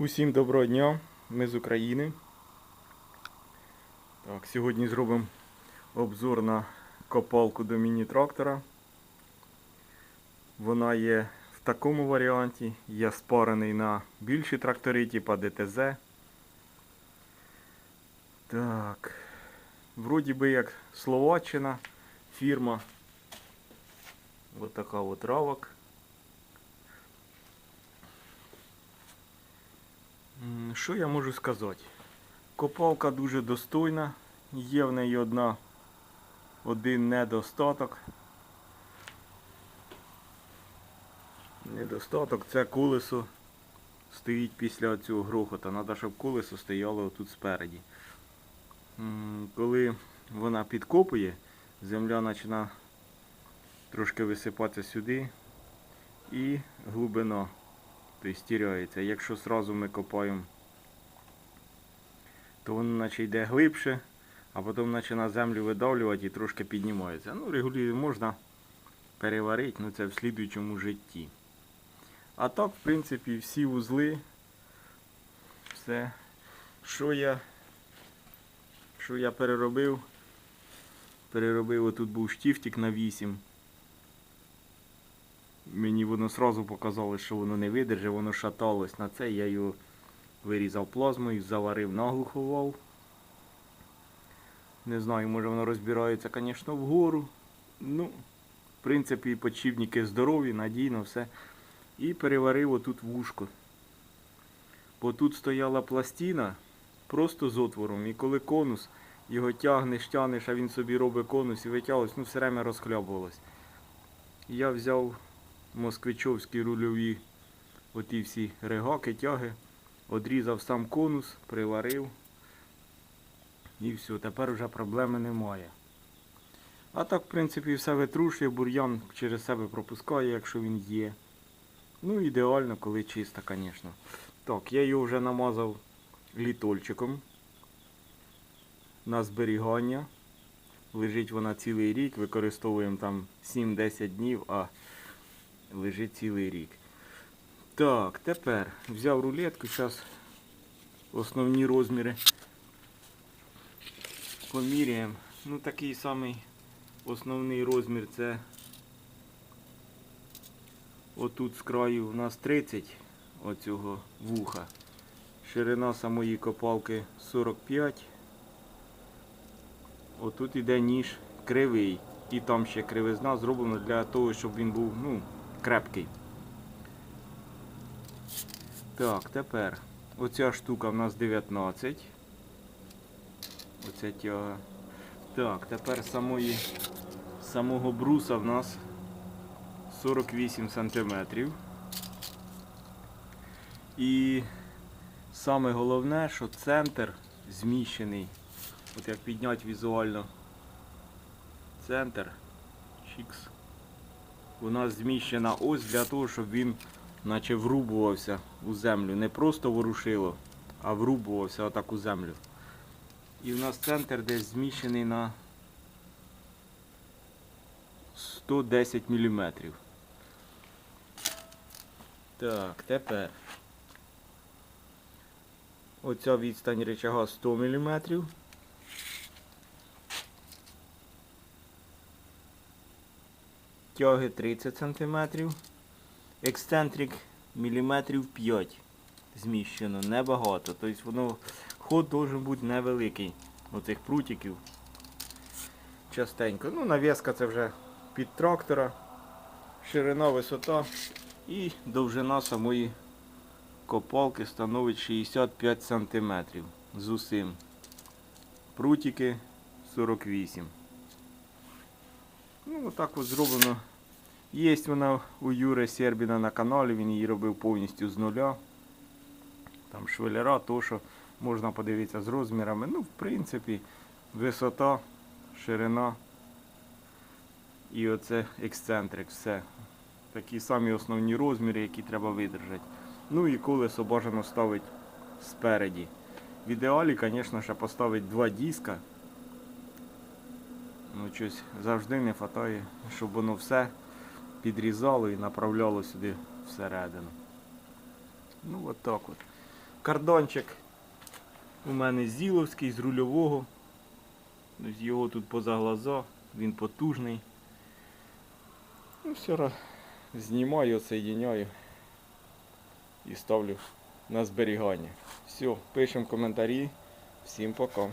Усім доброго дня, ми з України. Так, сьогодні зробимо обзор на копалку до міні-трактора. Вона є в такому варіанті, є спарений на більші трактори, типа ДТЗ. Так. Вроді би як Словаччина, фірма. Ось така от равок. Що я можу сказати? Копалка дуже достойна, є в неї одна, один недостаток. Недостаток це колесо стоїть після цього грохота. Треба, щоб колесо стояло отут спереді. Коли вона підкопує, земля починає трошки висипатися сюди і глибина тобто стіряється. Якщо сразу ми копаємо, то воно наче йде глибше, а потім наче на землю видавлювати і трошки піднімається. Ну, регулює можна переварити, ну це в слідуючому житті. А так, в принципі, всі вузли, все, що я, що я переробив, переробив, отут був штифтик на 8. Мені воно сразу показало, що воно не видержить, воно шаталось на це. Я його вирізав плазмою, заварив, наглухував. Не знаю, може воно розбирається, звісно, вгору. Ну, в принципі, подшипники здорові, надійно, все. І переварив отут вушко. Бо тут стояла пластина просто з отвором. І коли конус, його тягнеш, тягнеш, а він собі робить конус і витягується, ну все время розхлябувалось. Я взяв москвичовські рульові оті всі регаки, тяги, одрізав сам конус, приварив. І все, тепер вже проблеми немає. А так, в принципі, все витрушує, бур'ян через себе пропускає, якщо він є. Ну, ідеально, коли чисто, звісно. Так, я його вже намазав літольчиком на зберігання. Лежить вона цілий рік, використовуємо там 7-10 днів, а лежить цілий рік. Так, тепер взяв рулетку, зараз основні розміри поміряємо. Ну такий самий основний розмір це отут з краю у нас 30 оцього вуха. Ширина самої копалки 45. Отут іде ніж кривий. І там ще кривизна зроблена для того, щоб він був ну, крепкий. Так, тепер оця штука в нас 19. Оця тяга. Так, тепер самої, самого бруса в нас 48 сантиметрів. І саме головне, що центр зміщений. От як підняти візуально центр, чікс, у нас зміщена ось для того, щоб він наче врубувався у землю. Не просто ворушило, а врубувався отак у землю. І в нас центр десь зміщений на 110 мм. Так, тепер. Оця відстань рычага 100 мм. Тяги 30 см. Ексцентрик міліметрів 5 зміщено, небагато. Тобто воно ход должен бути невеликий оцих прутиків. Частенько. Ну, навіска це вже під трактора. Ширина, висота і довжина самої копалки становить 65 см з усім. Прутики 48. Ну, отак от зроблено. Є вона у Юри Сербіна на каналі, він її робив повністю з нуля. Там швелера, то що можна подивитися з розмірами. Ну, в принципі, висота, ширина і оце ексцентрик, все. Такі самі основні розміри, які треба видержати. Ну і колесо бажано ставити спереді. В ідеалі, звісно, ще поставити два диска. Ну, щось завжди не вистачає, щоб воно все підрізало і направляло сюди всередину. Ну от так от. Карданчик у мене зіловський з рульового. Ось Його тут поза глаза, він потужний. Ну, все ра- знімаю, соєдиняю і ставлю на зберігання. Все, пишемо коментарі. Всім пока.